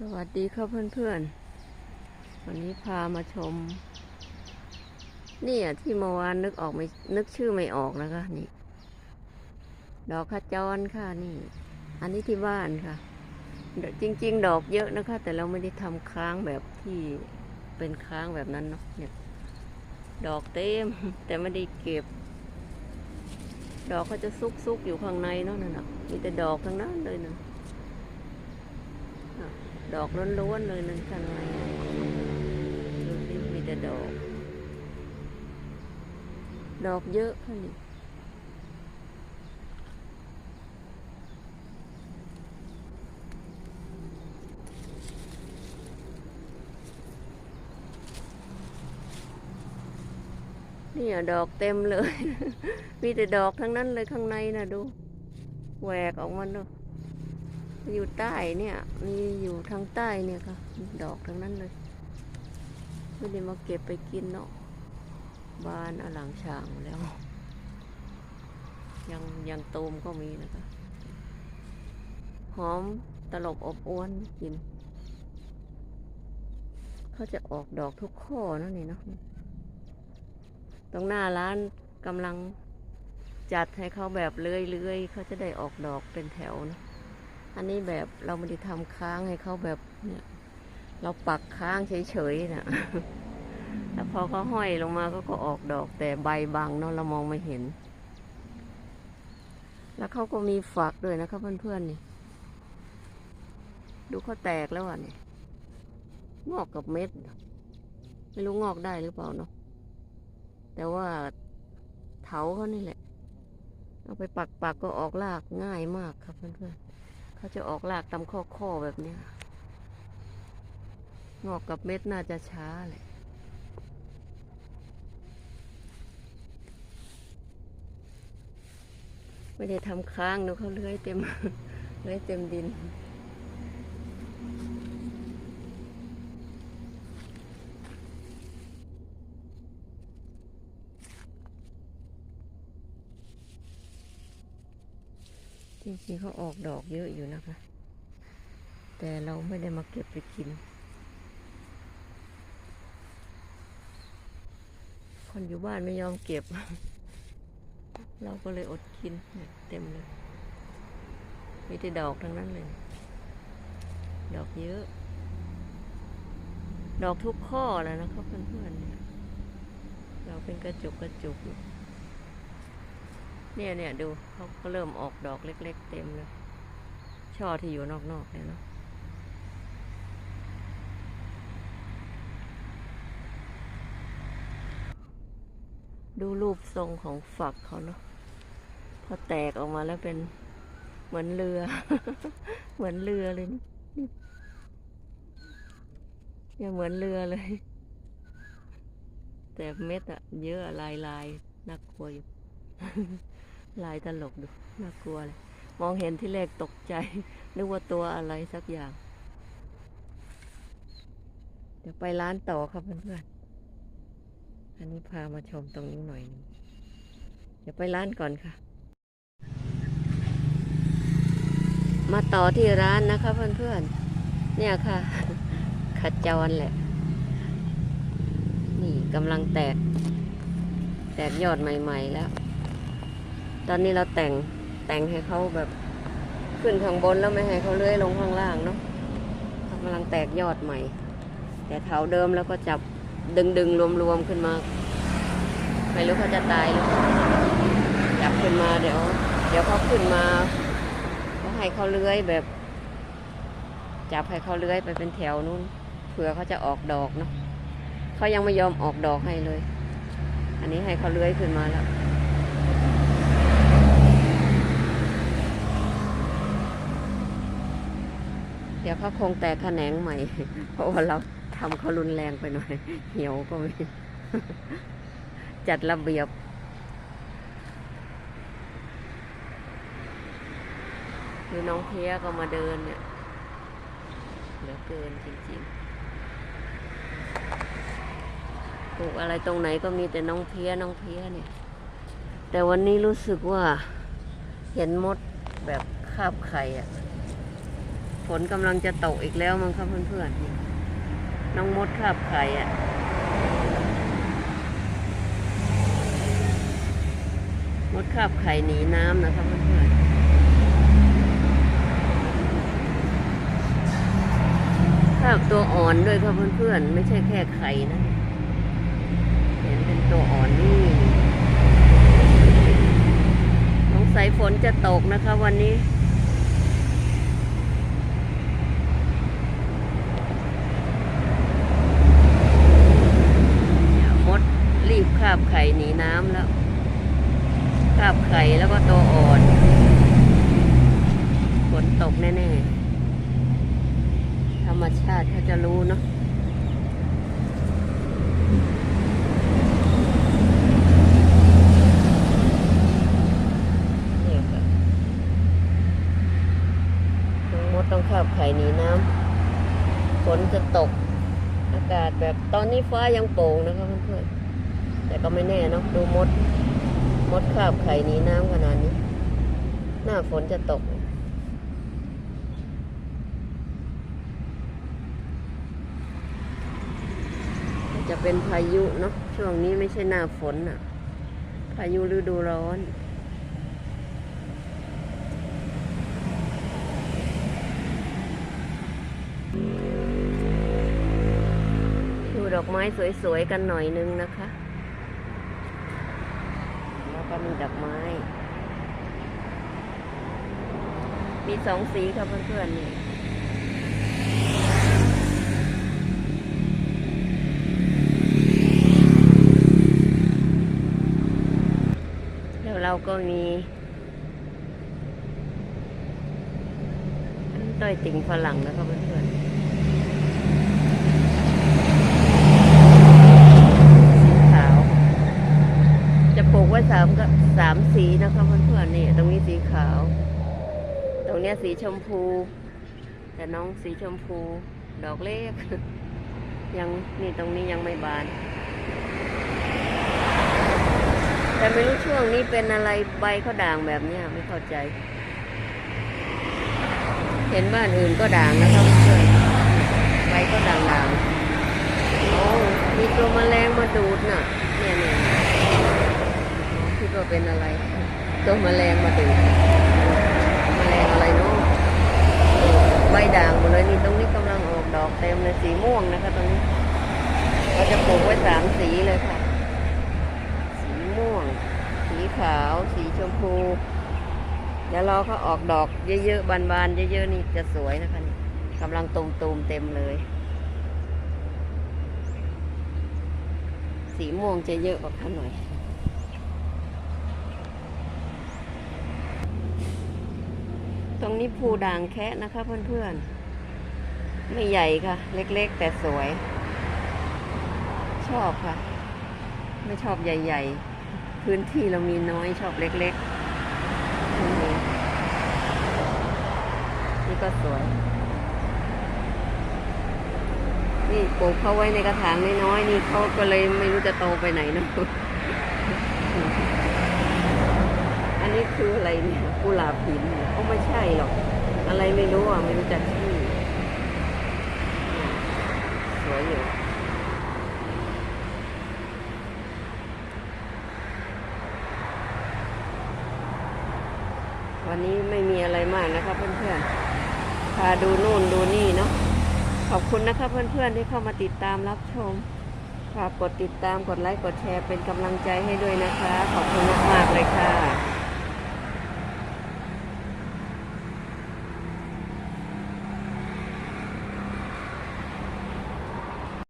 สวัสดีครับเพื่อนๆ วันนี้พามาชม นี่ยที่เมื่อวานนึกออกไม่นึกชื่อไม่ออกนะคะนี่ ดอกขจรค่ะนี่ อันนี้ที่บ้านค่ะ จริง ๆ ดอกเยอะนะคะ แต่เราไม่ได้ทำค้างแบบที่เป็นค้างแบบนั้นเนาะเนี่ย ดอกเต็ม แต่ไม่ได้เก็บ ดอกเขาจะซุกๆอยู่ข้างในเนาะนั่นนะมีแต่ดอกทั้งนั้นเลยนะ ดอกล้วนๆเลยนั่นข้างในดูสิมีแต่ดอก ดอกเยอะค่ะนี่เนี่ยดอกเต็มเลย มีแต่ดอกทั้งนั้นเลยข้างในนะดู แหวกออกมาเนาะ อยู่ใต้เนี่ยมีอยู่ทางใต้เนี่ยค่ะ ดอกทั้งนั้นเลยไม่ได้มาเก็บไปกินเนาะบานอลังฉางแล้ว ยังยังตูมก็มีนะคะ หอมตลบอบอวนกิน เขาจะออกดอกทุกข้อนะนี่เนาะตรงหน้าร้านกำลังจัดให้เขาแบบเลื่อยๆเขาจะได้ออกดอกเป็นแถวเนอะ อันนี้แบบเราไม่ได้ทำค้างให้เขาแบบเนี่ย เราปักค้างเฉยๆนะแล้วพอเขาห้อยลงมาก็ก็ออกดอกแต่ใบบังเนาะเรามองไม่เห็น แล้วเขาก็มีฝักด้วยนะครับเพื่อนๆนี่ ดูเขาแตกแล้วอะนี่งอกกับเม็ด ไม่รู้งอกได้หรือเปล่าเนาะแต่ว่าเถาเขานี่แหละ เอาไปปักปักก็ออกรากง่ายมากครับเพื่อนๆ เขาจะออกหลากตามข้อข้อๆแบบนี้งอกกับเม็ดน่าจะช้าเลยไม่ได้ทำค้างดูเขาเลื้อยเต็มเลื้อยเต็มดิน จริงๆเขาออกดอกเยอะอยู่นะคะ แต่เราไม่ได้มาเก็บไปกิน คนอยู่บ้านไม่ยอมเก็บ เราก็เลยอดกินเนี่ยเต็มเลย มีแต่ดอกทั้งนั้นเลย ดอกเยอะ ดอกทุกข้อแล้วนะครับเพื่อนๆเเราเป็นกระจุกกระจุกอยู่ เนี่ยเนี่ยดูเขาก็เริ่มออกดอกเล็ก ๆ เต็มเลย ช่อที่อยู่นอกๆเนี่ยเนาะดูรูปทรงของฝักเขาเนาะพอแตกออกมาแล้วเป็นเหมือนเรือ เหมือนเรือเลยนี่นี่เหมือนเรือเลย แต่เม็ดอะเยอะลายลายๆน่ากลัวอยู่ ลายตลกดูน่ากลัวเลย มองเห็นที่แรกตกใจ นึกว่าตัวอะไรสักอย่าง เดี๋ยวไปร้านต่อครับเพื่อนๆ อันนี้พามาชมตรงนี้หน่อยนึงเดี๋ยวไปร้านก่อนค่ะ มาต่อที่ร้านนะคะเพื่อนๆ เนี่ยค่ะ ขัดจรแหละ นี่กำลังแตก แตกยอดใหม่ ๆ แล้ว ตอนนี้เราแต่งแต่งให้เขาแบบขึ้นข้างบนแล้วไม่ให้เขาเลื้อยลงข้างล่างเนาะเขากำลังแตกยอดใหม่ แต่เถาเดิมแล้วก็จับดึงดึงรวมรวมๆขึ้นมา ไม่รู้เขาจะตายหรือเปล่าจับขึ้นมาเดี๋ยว เดี๋ยวเขาขึ้นมาก็ให้เขาเลื้อยแบบ จับให้เขาเลื้อยไปเป็นแถวนู้นเผื่อเขาจะออกดอกเนาะเขายังไม่ยอมออกดอกให้เลย อันนี้ให้เขาเลื้อยขึ้นมาแล้ว เดี๋ยวเขาคงแตกแขนงใหม่ เพราะว่าเราทำเขารุนแรงไปหน่อย เหี่ยวก็ไม่จัดระเบียบ คือน้องเพียก็มาเดินเนี่ยเหลือเกินจริงๆปลูกอะไรตรงไหนก็มีแต่น้องเพียน้องเพียเนี่ย แต่วันนี้รู้สึกว่าเห็นมดแบบคาบไข่อะ ฝนกำลังจะตกอีกแล้วมั้งครับเพื่อนๆน้องมดคาบไข่อะมดคาบไข่หนีน้ำนะครับเพื่อนๆคาบตัวอ่อนด้วยครับเพื่อนๆ ไม่ใช่แค่ไข่นะ เห็นเป็นตัวอ่อนนี่สงสัยฝนจะตกนะคะวันนี้ มดรีบคาบไข่หนีน้ำแล้วคาบไข่แล้วก็ตัวอ่อน ฝนตกแน่ๆ ธรรมชาติเขา จะรู้เนาะนี่ค่ะมดต้องคาบไข่หนีน้ำฝนจะตก อากาศแบบตอนนี้ฟ้ายังโปร่งนะคะเพื่อนๆแต่ก็ไม่แน่เนาะดูมด มดคาบไข่หนีน้ำขนาดนี้ หน้าฝนจะตก จะเป็นพายุเนาะช่วงนี้ไม่ใช่หน้าฝนอะพายุฤดูร้อน ดูดอกไม้สวยๆกันหน่อยนึงนะคะ แล้วก็มีดอกไม้ มีสองสีค่ะเพื่อนๆนี่ แล้วเรา ก็มีต้อยติ่งฝรั่งนะคะเพื่อนๆสีขาว จะปลูกไว้สามก็สามสีนะคะเพื่อนๆนี่ตรงนี้สีขาว ตรงนี้สีชมพู แต่น้องสีชมพู ดอกเล็กยังนี่ตรงนี้ยังไม่บาน แต่ไม่รู้ช่วงนี้เป็นอะไรใบเขาด่างแบบเนี้ยไม่เข้าใจ เห็นบ้านอื่นก็ด่างนะคะเพื่อนใบก็ด่างๆโอ้มีตัวแมลงมาดูดน่ะ เนี่ยเนี่ยคิดว่าเป็นอะไร ตัวแมลงมาดูดแมลงอะไรเนาะใบด่างหมดเลยนี่ตรงนี้กำลังออกดอกเต็มเลยสีม่วงนะคะตรงนี้เราจะปลูกไว้สามสีเลยค่ะ สีม่วง สีขาว สีชมพูเดี๋ยวรอเขาออกดอกเยอะๆ บานๆ เยอะๆ นี่จะสวยนะคะนี่กำลังตูมๆ เต็มเลย สีม่วงจะเยอะกว่าเขาหน่อยตรงนี้ภูด่างแคะนะคะเพื่อนๆ ไม่ใหญ่ค่ะ เล็กๆ แต่สวย ชอบค่ะ ไม่ชอบใหญ่ ๆ พื้นที่เรามีน้อยชอบเล็ก ๆอืมนี่ ก็สวย นี่ปลูกเขาไว้ในกระถางน้อยๆนี่เขาก็เลยไม่รู้จะโตไปไหนนะอันนี้คืออะไรเนี่ยกุหลาบหินเนี่ยก็ไม่ใช่หรอก อะไรไม่รู้อะไม่รู้จักชื่อสวยอยู่วันนี้ไม่มีอะไรมากนะคะาดูนู่นดูนี่เนาะขอบคุณนะคะเพื่อนๆที่เข้ามาติดตามรับชมฝากกดติดตามกดไลค์กดแชร์เป็นกำลังใจให้ด้วยนะคะ ขอบคุณมากๆเลยค่ะ